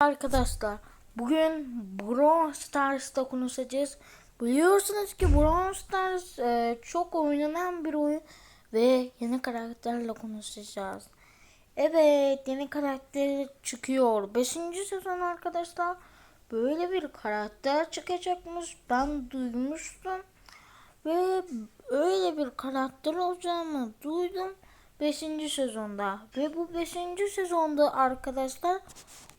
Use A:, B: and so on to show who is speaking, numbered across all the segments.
A: Arkadaşlar bugün Brawl Stars'ta konuşacağız. Biliyorsunuz ki Brawl Stars e, çok oynanan bir oyun ve yeni karakterle konuşacağız. Evet yeni karakter çıkıyor. 5. sezon arkadaşlar böyle bir karakter çıkacakmış. Ben duymuştum ve öyle bir karakter olacağını duydum. 5. sezonda ve bu 5. sezonda arkadaşlar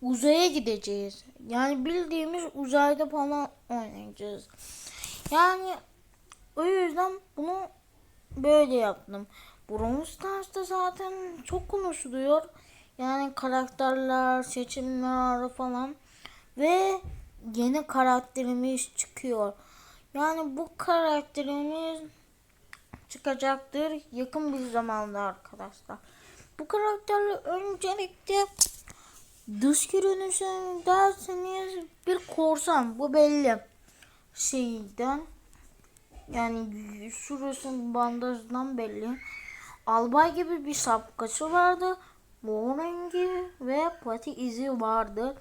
A: uzaya gideceğiz. Yani bildiğimiz uzayda falan oynayacağız. Yani o yüzden bunu böyle yaptım. Brawl Stars'ta zaten çok konuşuluyor. Yani karakterler, seçimler falan ve yeni karakterimiz çıkıyor. Yani bu karakterimiz çıkacaktır yakın bir zamanda arkadaşlar. Bu karakterle öncelikle dış görünüşü derseniz bir korsan bu belli şeyden yani şurasının bandajından belli. Albay gibi bir şapkası vardı. Mor rengi ve pati izi vardı.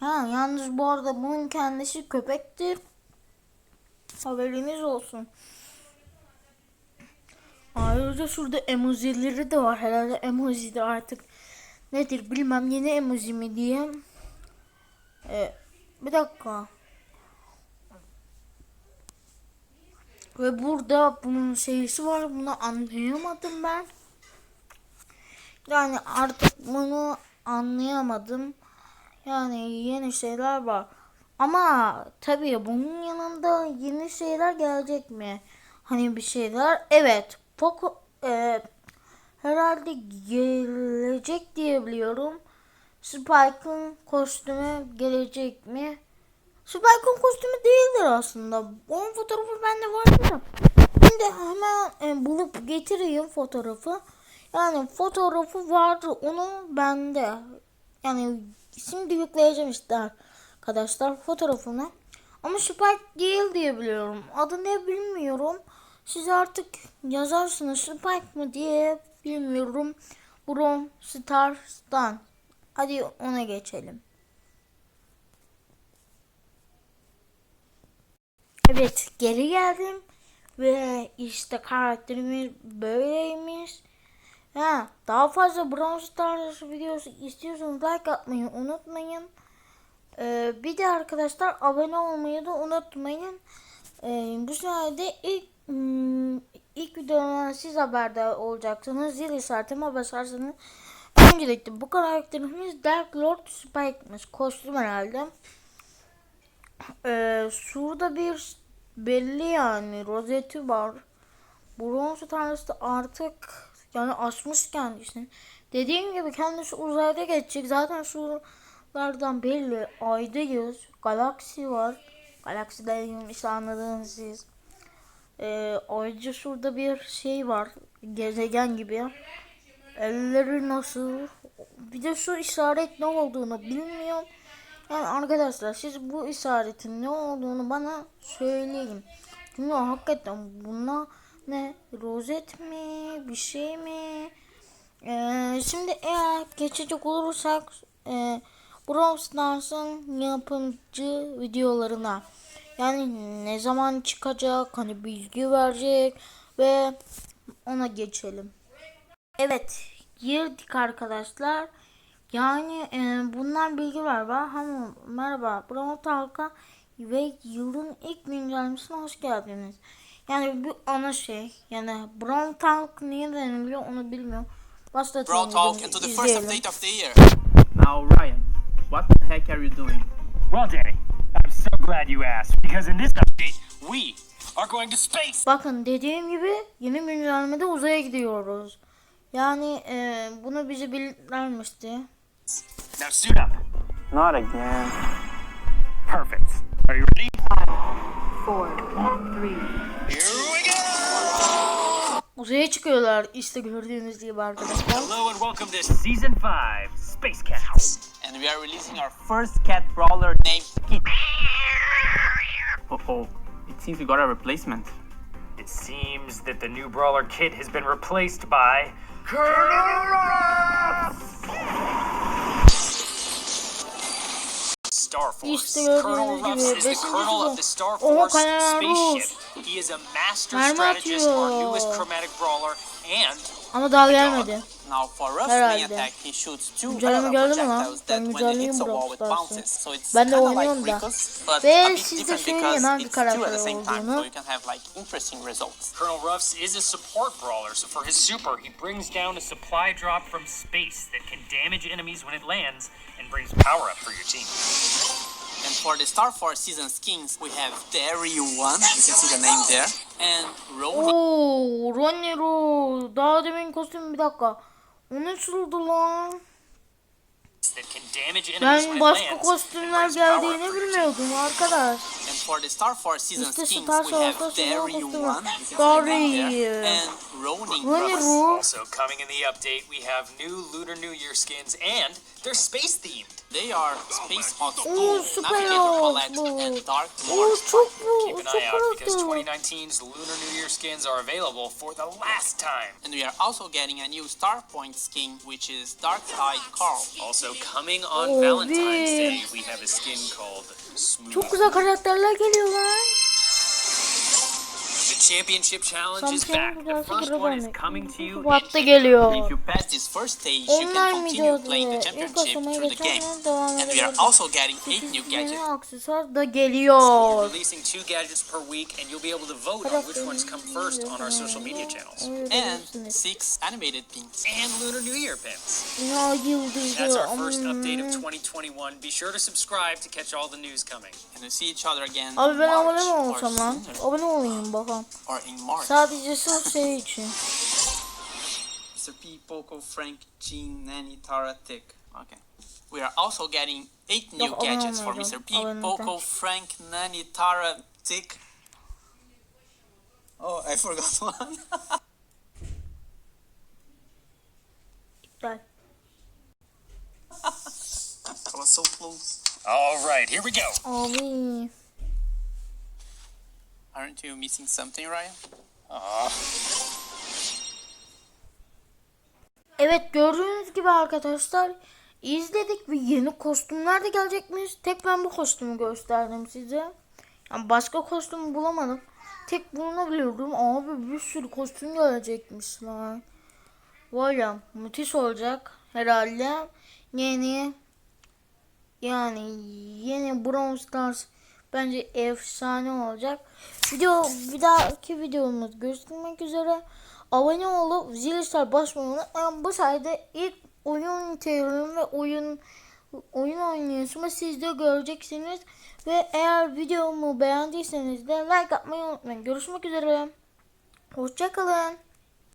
A: Ha, yalnız bu arada bunun kendisi köpektir. Haberiniz olsun. Ayrıca şurada emojileri de var. Herhalde emoji de artık nedir bilmem yeni emoji mi diye. Ee, bir dakika. Ve burada bunun şeysi var. Bunu anlayamadım ben. Yani artık bunu anlayamadım. Yani yeni şeyler var. Ama tabii bunun yanında yeni şeyler gelecek mi? Hani bir şeyler. Evet. Poco e, herhalde gelecek diye biliyorum. Spike'ın kostümü gelecek mi? Spike'ın kostümü değildir aslında. Onun fotoğrafı bende var da. Şimdi hemen e, bulup getireyim fotoğrafı. Yani fotoğrafı vardı onu bende. Yani şimdi yükleyeceğim işte arkadaşlar fotoğrafını. Ama Spike değil diye biliyorum. Adı ne bilmiyorum. Siz artık yazarsınız Spike mı diye bilmiyorum. Brawl Stars'tan. Hadi ona geçelim. Evet geri geldim. Ve işte karakterimiz böyleymiş. Ha, daha fazla Brawl Stars videosu istiyorsanız like atmayı unutmayın. Ee, bir de arkadaşlar abone olmayı da unutmayın. Ee, bu sayede ilk hmm, ilk videodan siz haberdar olacaksınız. Zil işaretime basarsanız öncelikle bu karakterimiz Dark Lord Spike'mış. Kostüm herhalde. Ee, şurada bir belli yani rozeti var. Bronz tanrısı artık yani açmış kendisini. Dediğim gibi kendisi uzayda geçecek. Zaten şuralardan belli. Aydayız. Galaksi var. Galaksi dediğim anladınız siz. Ee, ayrıca şurada bir şey var. Gezegen gibi. Elleri nasıl? Bir de şu işaret ne olduğunu bilmiyorum. Yani arkadaşlar siz bu işaretin ne olduğunu bana söyleyin. Çünkü hakikaten bunlar ne rozet mi bir şey mi? Ee, şimdi eğer geçecek olursak e, Brawl Stars'ın yapımcı videolarına yani ne zaman çıkacak hani bilgi verecek ve ona geçelim. Evet girdik arkadaşlar. Yani e, bunlar bilgi var. Ama merhaba. Brawl Talk'a ve yılın ilk güncellemesine hoş geldiniz. Yani bu ana şey. Yani Brawl Talk niye deniliyor onu bilmiyorum. Başlatın.
B: Brawl Talk into the first update of the year.
C: Now, Ryan, what the heck are you doing?
D: So glad you asked because in this update,
B: We are going to space.
A: Bakın dediğim gibi yeni güncellemede uzaya gidiyoruz. Yani e, bunu bize bildirmişti.
D: now suit up.
C: Not again.
D: Perfect. Are you ready?
E: four, three,
B: Here we go.
A: Uzaya çıkıyorlar işte gördüğünüz gibi arkadaşlar.
B: Hello and welcome to
D: Season 5, Space Cat.
B: and we are releasing our
C: First cat brawler.
B: name.
C: Uh oh. It seems we got a replacement.
D: It seems that the new brawler kit has been replaced by Colonel Ruffs! Star Force. Colonel
A: gördüğünüz
D: Ruffs is the
A: beşinci
D: colonel of the Star Force
A: Colonel
D: spaceship. He is a master
A: Mermi
D: strategist, our
A: atıyor.
D: newest chromatic brawler, and
A: Ama daha gelmedi.
B: Now for Ruff's
A: Herhalde.
B: attack, he shoots two
A: Güncelleme
B: arrow
A: geldi mi lan? Ben Brawl Stars'ı.
B: it's
A: Ben de oynuyorum da. Ve
B: different
A: söyleyeyim
B: because
A: hangi karakter olduğunu.
D: Colonel Ruffs is a support brawler, so for his super, he brings down a supply drop from space that can damage enemies when it lands and brings power up for your team.
B: And for the Star Force season skins, we have Derry One, you can see the name there, and Ronin.
A: Oo, Ronnie Ro. Daha demin kostüm bir dakika. O nasıldı lan? Ben başka kostümler geldiğini bilmiyordum arkadaş.
B: And the Star Force season
A: İşte
B: skins, we have
A: kostümü.
B: One, you can see the
A: Derry.
B: name there, and Ronin
A: Ronnie
D: Also coming in the update, we have new Lunar New Year skins, and they're space themed.
B: They are Space Hot
A: Oo,
B: 2,
A: süper
B: Navigator
A: oldu
B: Palette, and Dark
A: Oo
B: Lord.
D: Keep an eye out because 2019's Lunar New Year skins are available for the last time.
B: And we are also getting a new Star Point skin, which is Dark Eyed Carl.
D: Also coming on
A: Oh,
D: Valentine's. Day, we have a skin called Smooth.
A: Çok güzel karakterler geliyor lan.
D: Championship challenge is back. The first one is coming to you.
A: Hafta geliyor.
B: If you pass this first stage, you can continue playing the championship through the game. And we are also getting 8 new gadgets.
A: aksesuar da
D: We're
A: geliyor.
D: releasing two gadgets per week, and you'll be able to vote on which ones come first on our social media channels.
B: And 6 animated pins.
D: And Lunar New Year pins. That's our first update of
A: Hmm.
D: 2021. Be sure to subscribe to catch all the news coming.
B: And we see each other again
A: Abi ben abone mi olsam lan? Abone olayım bakalım.
B: Or in March.
A: Sadece şey için.
B: Mr. P, Poco, Frank, Jean, Nanny, Tara, Tick. Okay. We are also getting 8 new
A: Yok, abone
B: gadgets for. Mr. P, Poco. Frank, Nanny, Tara, Tick. Oh, I forgot one.
A: İptal.
B: I was so close.
D: All right, here we go.
A: Abi.
B: Aren't you missing something, Ryan?
A: Evet gördüğünüz gibi arkadaşlar izledik ve yeni kostümler de gelecekmiş. Tek ben bu kostümü gösterdim size. Yani başka kostüm bulamadım. Tek bunu biliyordum. Abi bir sürü kostüm gelecekmiş lan. Var ya müthiş olacak herhalde. Yeni yani yeni Brawl Stars bence efsane olacak. Video bir dahaki videomuz görüşmek üzere. Abone olup zil işler basmayı unutmayın. Bu sayede ilk oyun teorim ve oyun oyun oynuyorsunuz siz de göreceksiniz. Ve eğer videomu beğendiyseniz de like atmayı unutmayın. Görüşmek üzere. Hoşçakalın.